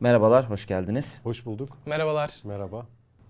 Merhabalar, hoş geldiniz. Hoş bulduk. Merhabalar. Merhaba.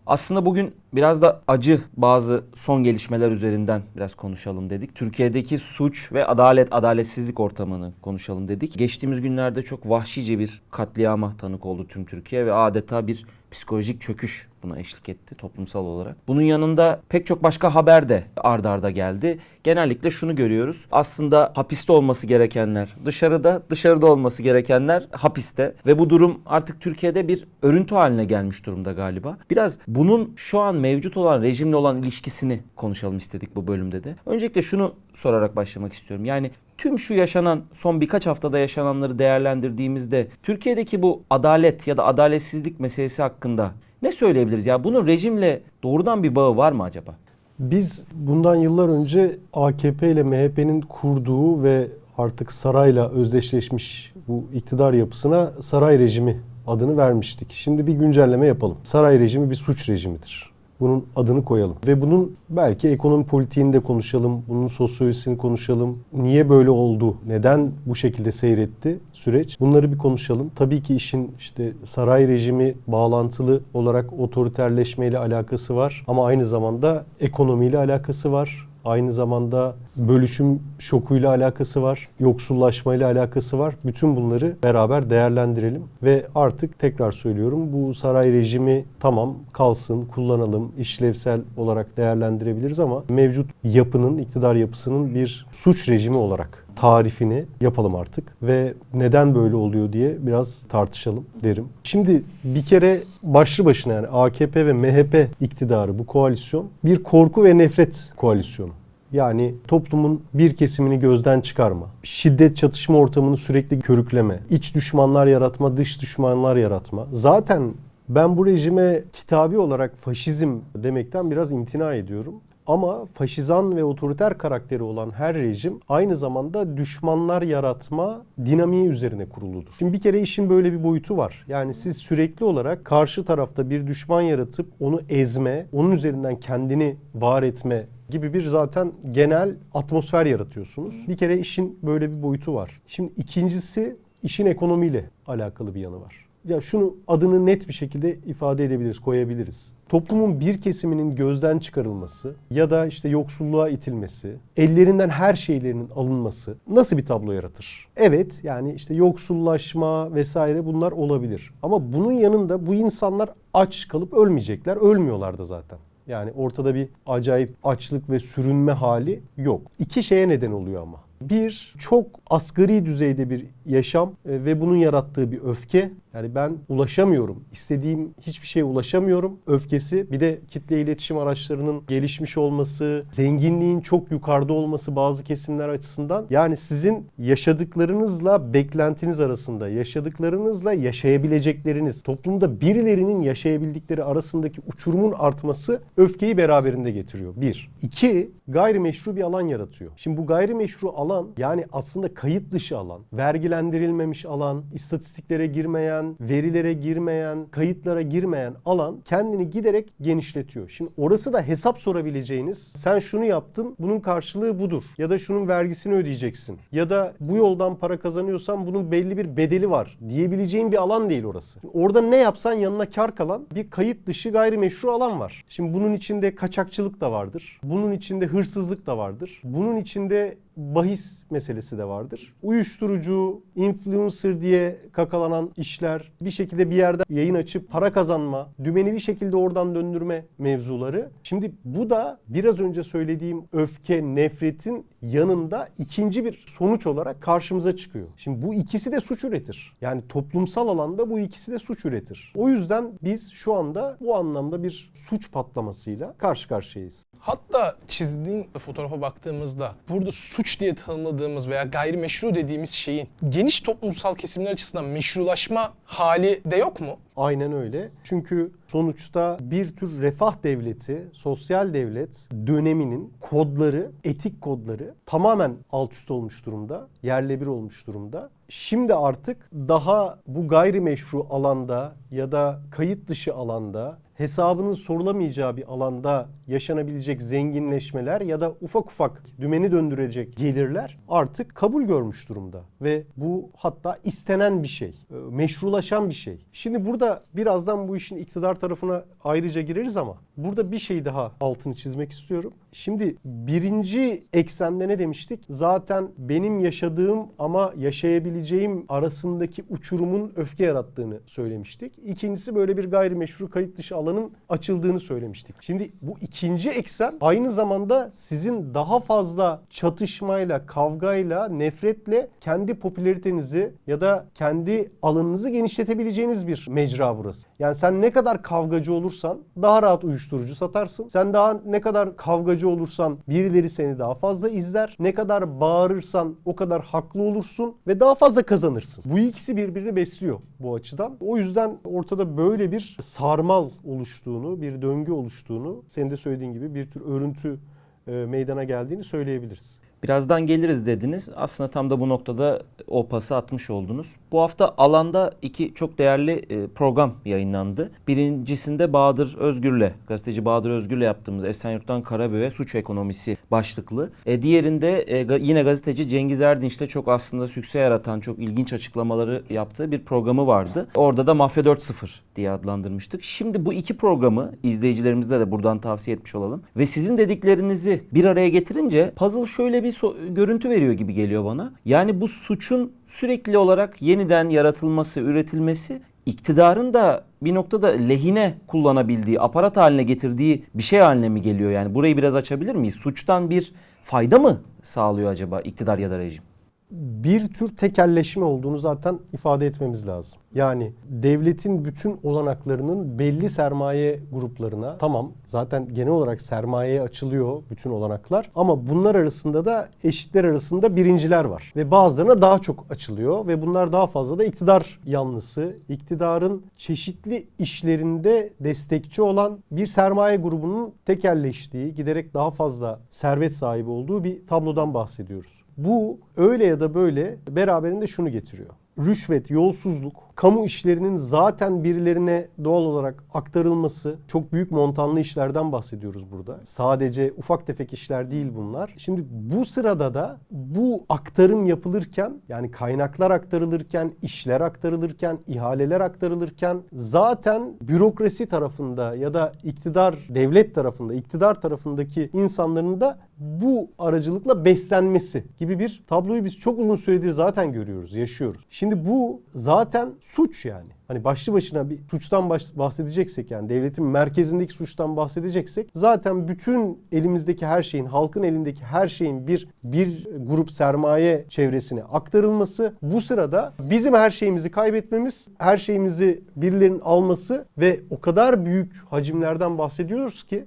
Aslında bugün biraz da acı bazı son gelişmeler üzerinden biraz konuşalım dedik. Türkiye'deki suç ve adalet, adaletsizlik ortamını konuşalım dedik. Geçtiğimiz günlerde çok vahşice bir katliama tanık oldu tüm Türkiye ve adeta bir psikolojik çöküş buna eşlik etti toplumsal olarak. Bunun yanında pek çok başka haber de ard arda geldi. Genellikle şunu görüyoruz. Aslında hapiste olması gerekenler dışarıda, dışarıda olması gerekenler hapiste ve bu durum artık Türkiye'de bir örüntü haline gelmiş durumda galiba. Biraz bunun şu an mevcut olan rejimle olan ilişkisini konuşalım istedik bu bölümde de. Öncelikle şunu sorarak başlamak istiyorum. Yani tüm şu yaşanan son birkaç haftada yaşananları değerlendirdiğimizde Türkiye'deki bu adalet ya da adaletsizlik meselesi hakkında ne söyleyebiliriz? Ya bunun rejimle doğrudan bir bağı var mı acaba? Biz bundan yıllar önce AKP ile MHP'nin kurduğu ve artık sarayla özdeşleşmiş bu iktidar yapısına saray rejimi adını vermiştik. Şimdi bir güncelleme yapalım. Saray rejimi bir suç rejimidir. Bunun adını koyalım. Ve bunun belki ekonomi politiğini de konuşalım. Bunun sosyolojisini konuşalım. Niye böyle oldu? Neden bu şekilde seyretti süreç? Bunları bir konuşalım. Tabii ki işin işte saray rejimi bağlantılı olarak otoriterleşmeyle alakası var. Ama aynı zamanda ekonomiyle alakası var. Aynı zamanda bölüşüm şokuyla alakası var, yoksullaşmayla alakası var. Bütün bunları beraber değerlendirelim ve artık tekrar söylüyorum bu saray rejimi tamam kalsın, kullanalım, işlevsel olarak değerlendirebiliriz ama mevcut yapının, iktidar yapısının bir suç rejimi olarak tarifini yapalım artık ve neden böyle oluyor diye biraz tartışalım derim. Şimdi bir kere başlı başına yani AKP ve MHP iktidarı bu koalisyon bir korku ve nefret koalisyonu. Yani toplumun bir kesimini gözden çıkarma, şiddet çatışma ortamını sürekli körükleme, iç düşmanlar yaratma, dış düşmanlar yaratma. Zaten ben bu rejime kitabi olarak faşizm demekten biraz imtina ediyorum. Ama faşizan ve otoriter karakteri olan her rejim aynı zamanda düşmanlar yaratma dinamiği üzerine kuruludur. Şimdi bir kere işin böyle bir boyutu var. Yani siz sürekli olarak karşı tarafta bir düşman yaratıp onu ezme, onun üzerinden kendini var etme gibi bir zaten genel atmosfer yaratıyorsunuz. Bir kere işin böyle bir boyutu var. Şimdi ikincisi işin ekonomiyle alakalı bir yanı var. Ya şunu adını net bir şekilde ifade edebiliriz, koyabiliriz. Toplumun bir kesiminin gözden çıkarılması ya da işte yoksulluğa itilmesi, ellerinden her şeylerinin alınması nasıl bir tablo yaratır? Evet yani işte yoksullaşma vesaire bunlar olabilir. Ama bunun yanında bu insanlar aç kalıp ölmeyecekler. Ölmüyorlar da zaten. Yani ortada bir acayip açlık ve sürünme hali yok. İki şeye neden oluyor ama. Bir, çok asgari düzeyde bir yaşam e, ve bunun yarattığı bir öfke. Yani ben ulaşamıyorum. istediğim hiçbir şeye ulaşamıyorum. Öfkesi. Bir de kitle iletişim araçlarının gelişmiş olması, zenginliğin çok yukarıda olması bazı kesimler açısından. Yani sizin yaşadıklarınızla beklentiniz arasında, yaşadıklarınızla yaşayabilecekleriniz, toplumda birilerinin yaşayabildikleri arasındaki uçurumun artması öfkeyi beraberinde getiriyor. Bir. İki, gayrimeşru bir alan yaratıyor. Şimdi bu gayrimeşru alan yani aslında kayıt dışı alan, vergilendirilmemiş alan, istatistiklere girmeyen, verilere girmeyen, kayıtlara girmeyen alan kendini giderek genişletiyor. Şimdi orası da hesap sorabileceğiniz sen şunu yaptın bunun karşılığı budur ya da şunun vergisini ödeyeceksin ya da bu yoldan para kazanıyorsan bunun belli bir bedeli var diyebileceğin bir alan değil orası. Orada ne yapsan yanına kar kalan bir kayıt dışı gayrimeşru alan var. Şimdi bunun içinde kaçakçılık da vardır. Bunun içinde hırsızlık da vardır. Bunun içinde bahis meselesi de vardır. Uyuşturucu, influencer diye kakalanan işler, bir şekilde bir yerde yayın açıp para kazanma, dümeni bir şekilde oradan döndürme mevzuları. Şimdi bu da biraz önce söylediğim öfke, nefretin yanında ikinci bir sonuç olarak karşımıza çıkıyor. Şimdi bu ikisi de suç üretir. Yani toplumsal alanda bu ikisi de suç üretir. O yüzden biz şu anda bu anlamda bir suç patlamasıyla karşı karşıyayız. Hatta çizdiğin fotoğrafa baktığımızda burada suç diye tanımladığımız veya gayrimeşru dediğimiz şeyin geniş toplumsal kesimler açısından meşrulaşma hali de yok mu? Aynen öyle. Çünkü sonuçta bir tür refah devleti, sosyal devlet döneminin kodları, etik kodları tamamen alt üst olmuş durumda, yerle bir olmuş durumda. Şimdi artık daha bu gayrimeşru alanda ya da kayıt dışı alanda hesabının sorulamayacağı bir alanda yaşanabilecek zenginleşmeler ya da ufak ufak dümeni döndürecek gelirler artık kabul görmüş durumda. Ve bu hatta istenen bir şey, e, meşrulaşan bir şey. Şimdi burada birazdan bu işin iktidar tarafına ayrıca gireriz ama burada bir şey daha altını çizmek istiyorum. Şimdi birinci eksende ne demiştik? Zaten benim yaşadığım ama yaşayabileceğim arasındaki uçurumun öfke yarattığını söylemiştik. İkincisi böyle bir gayrimeşru kayıt dışı alanın açıldığını söylemiştik. Şimdi bu ikinci eksen aynı zamanda sizin daha fazla çatışmayla, kavgayla, nefretle kendi popülaritenizi ya da kendi alanınızı genişletebileceğiniz bir mecra burası. Yani sen ne kadar kavgacı olursan daha rahat uyuşturucu satarsın. Sen daha ne kadar kavgacı olursan birileri seni daha fazla izler. Ne kadar bağırırsan o kadar haklı olursun ve daha fazla kazanırsın. Bu ikisi birbirini besliyor bu açıdan. O yüzden ortada böyle bir sarmal oluştuğunu, bir döngü oluştuğunu, senin de söylediğin gibi bir tür örüntü e, meydana geldiğini söyleyebiliriz. Birazdan geliriz dediniz. Aslında tam da bu noktada o pası atmış oldunuz. Bu hafta alanda iki çok değerli e, program yayınlandı. Birincisinde Bahadır Özgür'le, gazeteci Bahadır Özgür'le yaptığımız Esenyurt'tan Karaböğe Suç Ekonomisi başlıklı. E, diğerinde e, yine gazeteci Cengiz Erdinç'te çok aslında sükse yaratan, çok ilginç açıklamaları yaptığı bir programı vardı. Orada da Mafya 4.0 diye adlandırmıştık. Şimdi bu iki programı izleyicilerimize de buradan tavsiye etmiş olalım. Ve sizin dediklerinizi bir araya getirince puzzle şöyle bir so- görüntü veriyor gibi geliyor bana. Yani bu suçun sürekli olarak yeniden yaratılması, üretilmesi iktidarın da bir noktada lehine kullanabildiği, aparat haline getirdiği bir şey haline mi geliyor? Yani burayı biraz açabilir miyiz? Suçtan bir fayda mı sağlıyor acaba iktidar ya da rejim? Bir tür tekelleşme olduğunu zaten ifade etmemiz lazım. Yani devletin bütün olanaklarının belli sermaye gruplarına tamam zaten genel olarak sermayeye açılıyor bütün olanaklar ama bunlar arasında da eşitler arasında birinciler var ve bazılarına daha çok açılıyor ve bunlar daha fazla da iktidar yanlısı, iktidarın çeşitli işlerinde destekçi olan bir sermaye grubunun tekelleştiği, giderek daha fazla servet sahibi olduğu bir tablodan bahsediyoruz. Bu öyle ya da böyle beraberinde şunu getiriyor. Rüşvet, yolsuzluk, kamu işlerinin zaten birilerine doğal olarak aktarılması çok büyük montanlı işlerden bahsediyoruz burada. Sadece ufak tefek işler değil bunlar. Şimdi bu sırada da bu aktarım yapılırken yani kaynaklar aktarılırken, işler aktarılırken, ihaleler aktarılırken zaten bürokrasi tarafında ya da iktidar devlet tarafında, iktidar tarafındaki insanların da bu aracılıkla beslenmesi gibi bir tabloyu biz çok uzun süredir zaten görüyoruz, yaşıyoruz. Şimdi bu zaten suç yani. Hani başlı başına bir suçtan bahsedeceksek yani devletin merkezindeki suçtan bahsedeceksek zaten bütün elimizdeki her şeyin, halkın elindeki her şeyin bir bir grup sermaye çevresine aktarılması bu sırada bizim her şeyimizi kaybetmemiz, her şeyimizi birilerinin alması ve o kadar büyük hacimlerden bahsediyoruz ki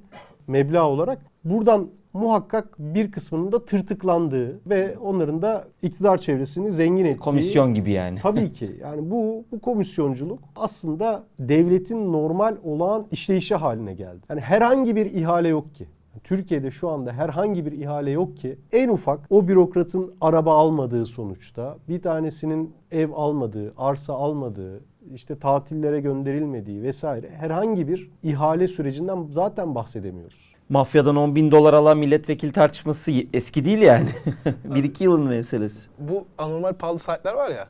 meblağ olarak buradan muhakkak bir kısmının da tırtıklandığı ve onların da iktidar çevresini zengin ettiği Komisyon gibi yani. Tabii ki. Yani bu bu komisyonculuk aslında devletin normal olağan işleyişi haline geldi. Yani herhangi bir ihale yok ki. Türkiye'de şu anda herhangi bir ihale yok ki en ufak o bürokratın araba almadığı sonuçta bir tanesinin ev almadığı, arsa almadığı, işte tatillere gönderilmediği vesaire herhangi bir ihale sürecinden zaten bahsedemiyoruz. Mafyadan 10 bin dolar alan milletvekili tartışması eski değil yani. bir iki yılın meselesi. Bu anormal pahalı saatler var ya.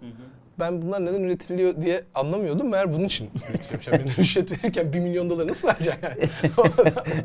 Ben bunlar neden üretiliyor diye anlamıyordum. Meğer bunun için üretiliyormuş. Yani rüşvet verirken 1 milyon doları nasıl vereceksin yani?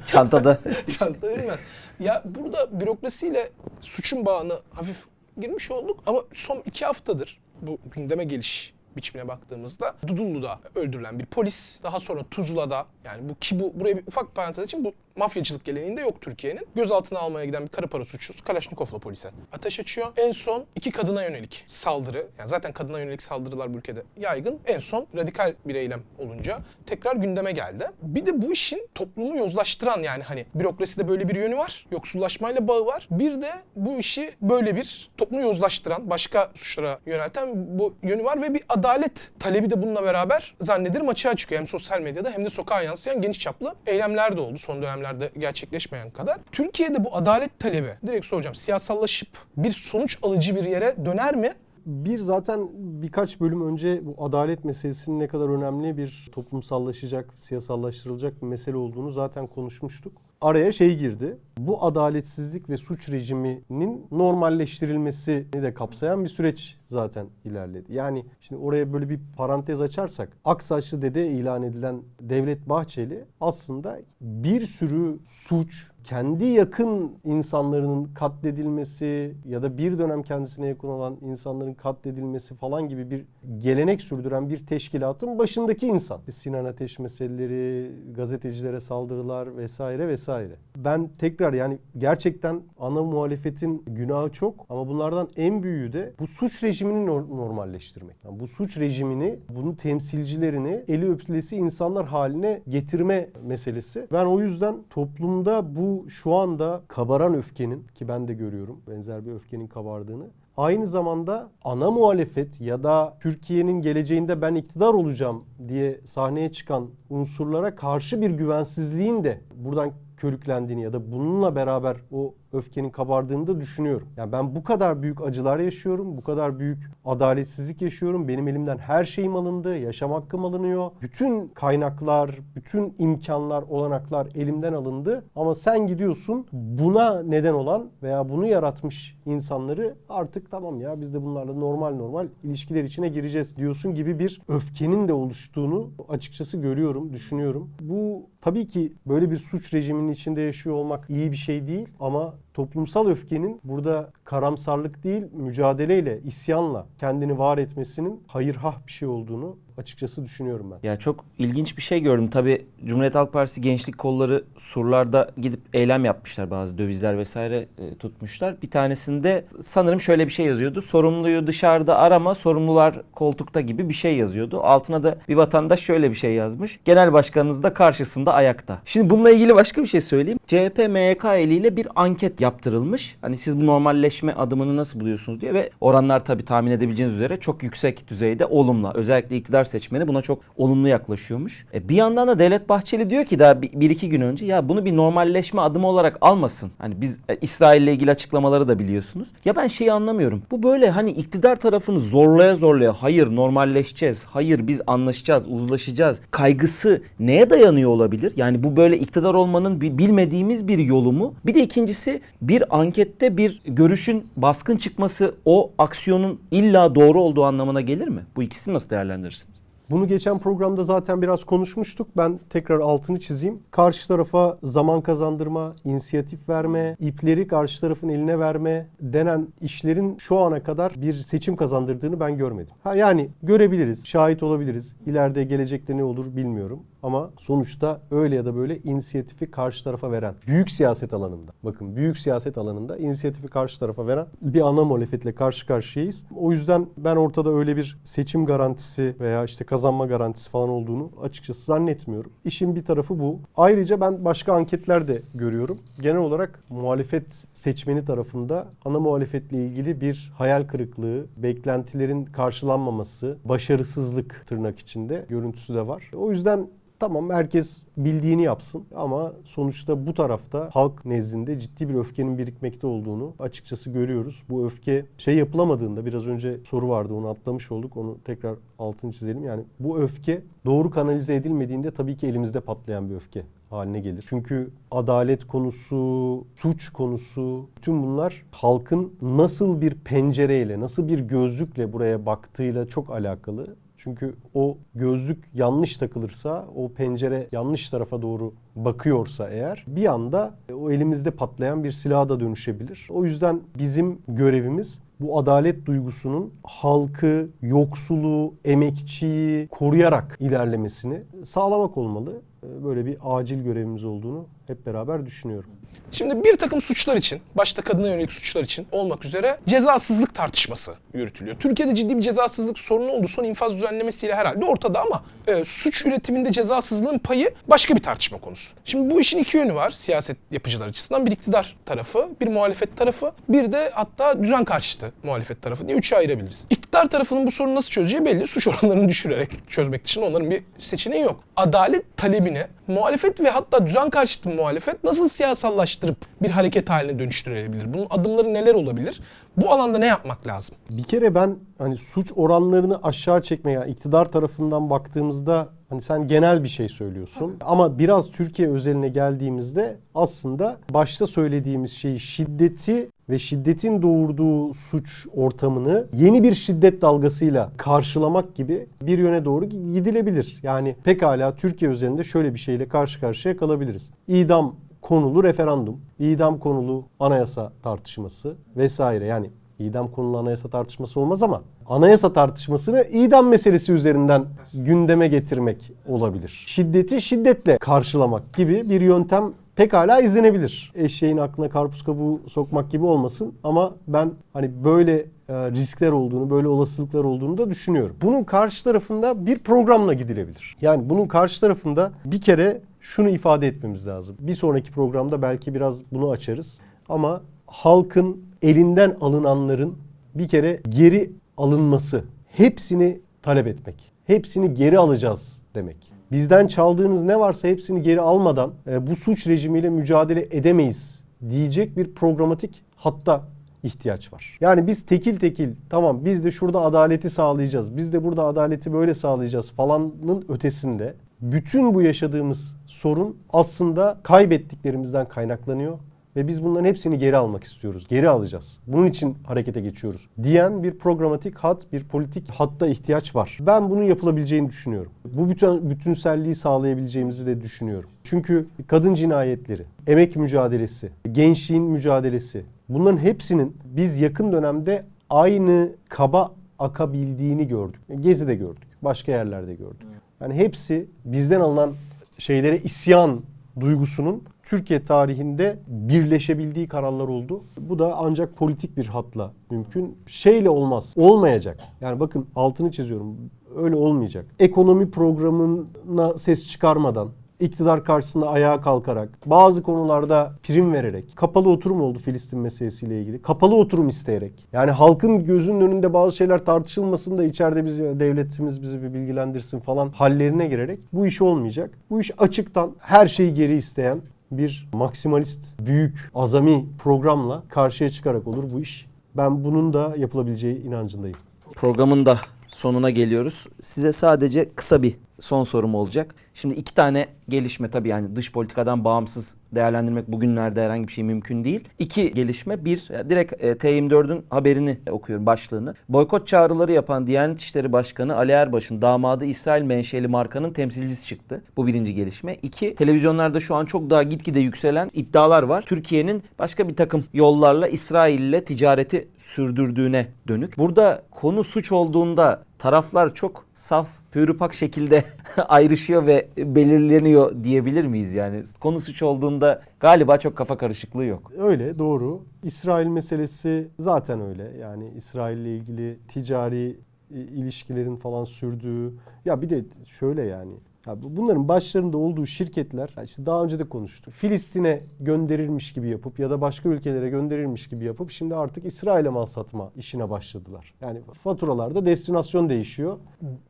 Çantada. Çanta verilmez. Ya burada bürokrasiyle suçun bağını hafif girmiş olduk. Ama son iki haftadır bu gündeme geliş biçimine baktığımızda Dudullu'da öldürülen bir polis, daha sonra Tuzla'da yani bu ki bu buraya bir ufak parantez için bu mafyacılık geleneğinde yok Türkiye'nin. Gözaltına almaya giden bir kara para suçlusu Kalaşnikov'la polise ateş açıyor. En son iki kadına yönelik saldırı. Yani zaten kadına yönelik saldırılar bu ülkede yaygın. En son radikal bir eylem olunca tekrar gündeme geldi. Bir de bu işin toplumu yozlaştıran yani hani bürokraside böyle bir yönü var. Yoksullaşmayla bağı var. Bir de bu işi böyle bir toplumu yozlaştıran, başka suçlara yönelten bu yönü var ve bir adalet talebi de bununla beraber zannederim açığa çıkıyor. Hem sosyal medyada hem de sokağa yansıyan geniş çaplı eylemler de oldu son dönemlerde gerçekleşmeyen kadar. Türkiye'de bu adalet talebi direkt soracağım siyasallaşıp bir sonuç alıcı bir yere döner mi? bir zaten birkaç bölüm önce bu adalet meselesinin ne kadar önemli bir toplumsallaşacak, siyasallaştırılacak bir mesele olduğunu zaten konuşmuştuk. Araya şey girdi. Bu adaletsizlik ve suç rejiminin normalleştirilmesini de kapsayan bir süreç zaten ilerledi. Yani şimdi oraya böyle bir parantez açarsak Aksaçlı Dede ilan edilen Devlet Bahçeli aslında bir sürü suç, kendi yakın insanlarının katledilmesi ya da bir dönem kendisine yakın olan insanların katledilmesi falan gibi bir gelenek sürdüren bir teşkilatın başındaki insan. Sinan Ateş meseleleri, gazetecilere saldırılar vesaire vesaire. Ben tekrar yani gerçekten ana muhalefetin günahı çok ama bunlardan en büyüğü de bu suç rejimini nor- normalleştirmek. Yani bu suç rejimini, bunun temsilcilerini eli öpülesi insanlar haline getirme meselesi. Ben o yüzden toplumda bu şu anda kabaran öfkenin ki ben de görüyorum benzer bir öfkenin kabardığını aynı zamanda ana muhalefet ya da Türkiye'nin geleceğinde ben iktidar olacağım diye sahneye çıkan unsurlara karşı bir güvensizliğin de buradan körüklendiğini ya da bununla beraber o öfkenin kabardığını da düşünüyorum. Yani ben bu kadar büyük acılar yaşıyorum, bu kadar büyük adaletsizlik yaşıyorum. Benim elimden her şeyim alındı, yaşam hakkım alınıyor. Bütün kaynaklar, bütün imkanlar, olanaklar elimden alındı. Ama sen gidiyorsun buna neden olan veya bunu yaratmış insanları artık tamam ya biz de bunlarla normal normal ilişkiler içine gireceğiz diyorsun gibi bir öfkenin de oluştuğunu açıkçası görüyorum, düşünüyorum. Bu tabii ki böyle bir suç rejiminin içinde yaşıyor olmak iyi bir şey değil ama toplumsal öfkenin burada karamsarlık değil mücadeleyle, isyanla kendini var etmesinin hayırhah bir şey olduğunu açıkçası düşünüyorum ben. Ya çok ilginç bir şey gördüm. Tabii Cumhuriyet Halk Partisi gençlik kolları surlarda gidip eylem yapmışlar. Bazı dövizler vesaire e, tutmuşlar. Bir tanesinde sanırım şöyle bir şey yazıyordu. Sorumluyu dışarıda arama, sorumlular koltukta gibi bir şey yazıyordu. Altına da bir vatandaş şöyle bir şey yazmış. Genel başkanınız da karşısında ayakta. Şimdi bununla ilgili başka bir şey söyleyeyim. CHP MYK eliyle bir anket yaptırılmış. Hani siz bu normalleşme adımını nasıl buluyorsunuz diye ve oranlar tabii tahmin edebileceğiniz üzere çok yüksek düzeyde olumlu. Özellikle iktidar seçmeni buna çok olumlu yaklaşıyormuş. E bir yandan da Devlet Bahçeli diyor ki daha bir, iki gün önce ya bunu bir normalleşme adımı olarak almasın. Hani biz e, İsrail'le ilgili açıklamaları da biliyorsunuz. Ya ben şeyi anlamıyorum. Bu böyle hani iktidar tarafını zorlaya zorlaya hayır normalleşeceğiz. Hayır biz anlaşacağız, uzlaşacağız. Kaygısı neye dayanıyor olabilir? Yani bu böyle iktidar olmanın bir bilmediğimiz bir yolu mu? Bir de ikincisi bir ankette bir görüşün baskın çıkması o aksiyonun illa doğru olduğu anlamına gelir mi? Bu ikisini nasıl değerlendirirsiniz? Bunu geçen programda zaten biraz konuşmuştuk. Ben tekrar altını çizeyim. Karşı tarafa zaman kazandırma, inisiyatif verme, ipleri karşı tarafın eline verme denen işlerin şu ana kadar bir seçim kazandırdığını ben görmedim. Ha yani görebiliriz, şahit olabiliriz. İleride gelecekte ne olur bilmiyorum. Ama sonuçta öyle ya da böyle inisiyatifi karşı tarafa veren, büyük siyaset alanında, bakın büyük siyaset alanında inisiyatifi karşı tarafa veren bir ana muhalefetle karşı karşıyayız. O yüzden ben ortada öyle bir seçim garantisi veya işte kazanma garantisi falan olduğunu açıkçası zannetmiyorum. İşin bir tarafı bu. Ayrıca ben başka anketler de görüyorum. Genel olarak muhalefet seçmeni tarafında ana muhalefetle ilgili bir hayal kırıklığı, beklentilerin karşılanmaması, başarısızlık tırnak içinde görüntüsü de var. O yüzden Tamam herkes bildiğini yapsın ama sonuçta bu tarafta halk nezdinde ciddi bir öfkenin birikmekte olduğunu açıkçası görüyoruz. Bu öfke şey yapılamadığında biraz önce soru vardı onu atlamış olduk onu tekrar altını çizelim. Yani bu öfke doğru kanalize edilmediğinde tabii ki elimizde patlayan bir öfke haline gelir. Çünkü adalet konusu, suç konusu, bütün bunlar halkın nasıl bir pencereyle, nasıl bir gözlükle buraya baktığıyla çok alakalı. Çünkü o gözlük yanlış takılırsa, o pencere yanlış tarafa doğru bakıyorsa eğer bir anda o elimizde patlayan bir silaha da dönüşebilir. O yüzden bizim görevimiz bu adalet duygusunun halkı, yoksulu, emekçiyi koruyarak ilerlemesini sağlamak olmalı. Böyle bir acil görevimiz olduğunu hep beraber düşünüyorum. Şimdi bir takım suçlar için, başta kadına yönelik suçlar için olmak üzere cezasızlık tartışması yürütülüyor. Türkiye'de ciddi bir cezasızlık sorunu oldu. Son infaz düzenlemesiyle herhalde ortada ama e, suç üretiminde cezasızlığın payı başka bir tartışma konusu. Şimdi bu işin iki yönü var siyaset yapıcılar açısından. Bir iktidar tarafı, bir muhalefet tarafı, bir de hatta düzen karşıtı muhalefet tarafı diye üçe ayırabiliriz. İktidar tarafının bu sorunu nasıl çözeceği belli. Suç oranlarını düşürerek çözmek dışında onların bir seçeneği yok. Adalet talebine muhalefet ve hatta düzen karşıtı muhalefet nasıl siyasallaştırıp bir hareket haline dönüştürebilir? Bunun adımları neler olabilir? Bu alanda ne yapmak lazım? Bir kere ben hani suç oranlarını aşağı çekmeye iktidar tarafından baktığımızda hani sen genel bir şey söylüyorsun ama biraz Türkiye özeline geldiğimizde aslında başta söylediğimiz şeyi şiddeti ve şiddetin doğurduğu suç ortamını yeni bir şiddet dalgasıyla karşılamak gibi bir yöne doğru gidilebilir. Yani pekala Türkiye özelinde şöyle bir şeyle karşı karşıya kalabiliriz. İdam konulu referandum, idam konulu anayasa tartışması vesaire. Yani idam konulu anayasa tartışması olmaz ama anayasa tartışmasını idam meselesi üzerinden gündeme getirmek olabilir. Şiddeti şiddetle karşılamak gibi bir yöntem pekala izlenebilir. Eşeğin aklına karpuz kabuğu sokmak gibi olmasın ama ben hani böyle e, riskler olduğunu, böyle olasılıklar olduğunu da düşünüyorum. Bunun karşı tarafında bir programla gidilebilir. Yani bunun karşı tarafında bir kere şunu ifade etmemiz lazım. Bir sonraki programda belki biraz bunu açarız. Ama halkın elinden alınanların bir kere geri alınması, hepsini talep etmek. Hepsini geri alacağız demek. Bizden çaldığınız ne varsa hepsini geri almadan e, bu suç rejimiyle mücadele edemeyiz diyecek bir programatik hatta ihtiyaç var. Yani biz tekil tekil tamam biz de şurada adaleti sağlayacağız. Biz de burada adaleti böyle sağlayacağız falanın ötesinde bütün bu yaşadığımız sorun aslında kaybettiklerimizden kaynaklanıyor ve biz bunların hepsini geri almak istiyoruz. Geri alacağız. Bunun için harekete geçiyoruz. Diyen bir programatik hat, bir politik hatta ihtiyaç var. Ben bunun yapılabileceğini düşünüyorum. Bu bütün bütünselliği sağlayabileceğimizi de düşünüyorum. Çünkü kadın cinayetleri, emek mücadelesi, gençliğin mücadelesi bunların hepsinin biz yakın dönemde aynı kaba akabildiğini gördük. Gezi'de gördük. Başka yerlerde gördük. Yani hepsi bizden alınan şeylere isyan duygusunun Türkiye tarihinde birleşebildiği kanallar oldu. Bu da ancak politik bir hatla mümkün. Şeyle olmaz. Olmayacak. Yani bakın altını çiziyorum. Öyle olmayacak. Ekonomi programına ses çıkarmadan, iktidar karşısında ayağa kalkarak, bazı konularda prim vererek, kapalı oturum oldu Filistin meselesiyle ilgili. Kapalı oturum isteyerek. Yani halkın gözünün önünde bazı şeyler tartışılmasın da içeride biz devletimiz bizi bir bilgilendirsin falan hallerine girerek bu iş olmayacak. Bu iş açıktan her şeyi geri isteyen bir maksimalist, büyük, azami programla karşıya çıkarak olur bu iş. Ben bunun da yapılabileceği inancındayım. Programın da sonuna geliyoruz. Size sadece kısa bir son sorum olacak. Şimdi iki tane gelişme tabii yani dış politikadan bağımsız değerlendirmek bugünlerde herhangi bir şey mümkün değil. İki gelişme. Bir, e, direkt e, T24'ün haberini okuyorum başlığını. Boykot çağrıları yapan Diyanet İşleri Başkanı Ali Erbaş'ın damadı İsrail menşeli markanın temsilcisi çıktı. Bu birinci gelişme. İki, televizyonlarda şu an çok daha gitgide yükselen iddialar var. Türkiye'nin başka bir takım yollarla İsrail ile ticareti sürdürdüğüne dönük. Burada konu suç olduğunda taraflar çok saf, pürüpak şekilde ayrışıyor ve belirleniyor diyebilir miyiz yani? Konu suç olduğunda galiba çok kafa karışıklığı yok. Öyle doğru. İsrail meselesi zaten öyle. Yani İsrail ile ilgili ticari i- ilişkilerin falan sürdüğü. Ya bir de şöyle yani. Ya bu- bunların başlarında olduğu şirketler işte daha önce de konuştuk. Filistin'e gönderilmiş gibi yapıp ya da başka ülkelere gönderilmiş gibi yapıp şimdi artık İsrail'e mal satma işine başladılar. Yani faturalarda destinasyon değişiyor.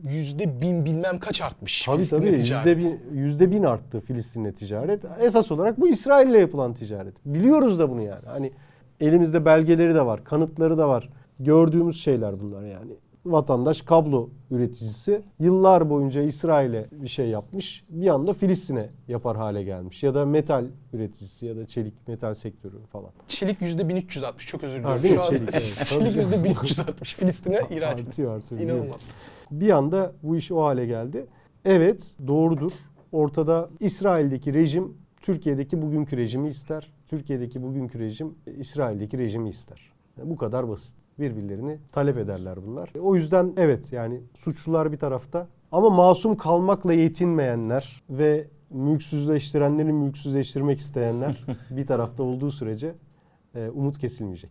Yüzde bin bilmem kaç artmış Tabii Filistin'le tabii ticaret. yüzde bin, yüzde bin arttı Filistin'le ticaret. Esas olarak bu İsrail'le yapılan ticaret. Biliyoruz da bunu yani. Hani elimizde belgeleri de var, kanıtları da var. Gördüğümüz şeyler bunlar yani. Vatandaş kablo üreticisi yıllar boyunca İsrail'e bir şey yapmış. Bir anda Filistin'e yapar hale gelmiş. Ya da metal üreticisi ya da çelik metal sektörü falan. Çelik yüzde 1360 çok özür diliyorum. Şu an Çelik, çelik canım. yüzde 1360 Filistin'e ihraç. Artıyor artıyor. İnanılmaz. Bir anda bu iş o hale geldi. Evet doğrudur. Ortada İsrail'deki rejim Türkiye'deki bugünkü rejimi ister. Türkiye'deki bugünkü rejim İsrail'deki rejimi ister. Bu kadar basit. Birbirlerini talep ederler bunlar. O yüzden evet yani suçlular bir tarafta ama masum kalmakla yetinmeyenler ve mülksüzleştirenleri mülksüzleştirmek isteyenler bir tarafta olduğu sürece e, umut kesilmeyecek.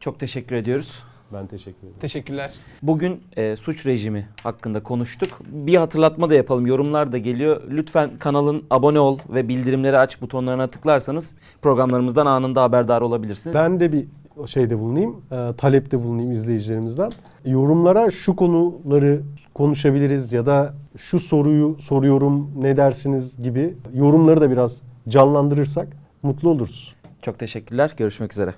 Çok teşekkür ediyoruz. Ben teşekkür ederim. Teşekkürler. Bugün e, suç rejimi hakkında konuştuk. Bir hatırlatma da yapalım. Yorumlar da geliyor. Lütfen kanalın abone ol ve bildirimleri aç butonlarına tıklarsanız programlarımızdan anında haberdar olabilirsiniz. Ben de bir şeyde bulunayım, e, talepte bulunayım izleyicilerimizden. Yorumlara şu konuları konuşabiliriz ya da şu soruyu soruyorum ne dersiniz gibi yorumları da biraz canlandırırsak mutlu oluruz. Çok teşekkürler. Görüşmek üzere.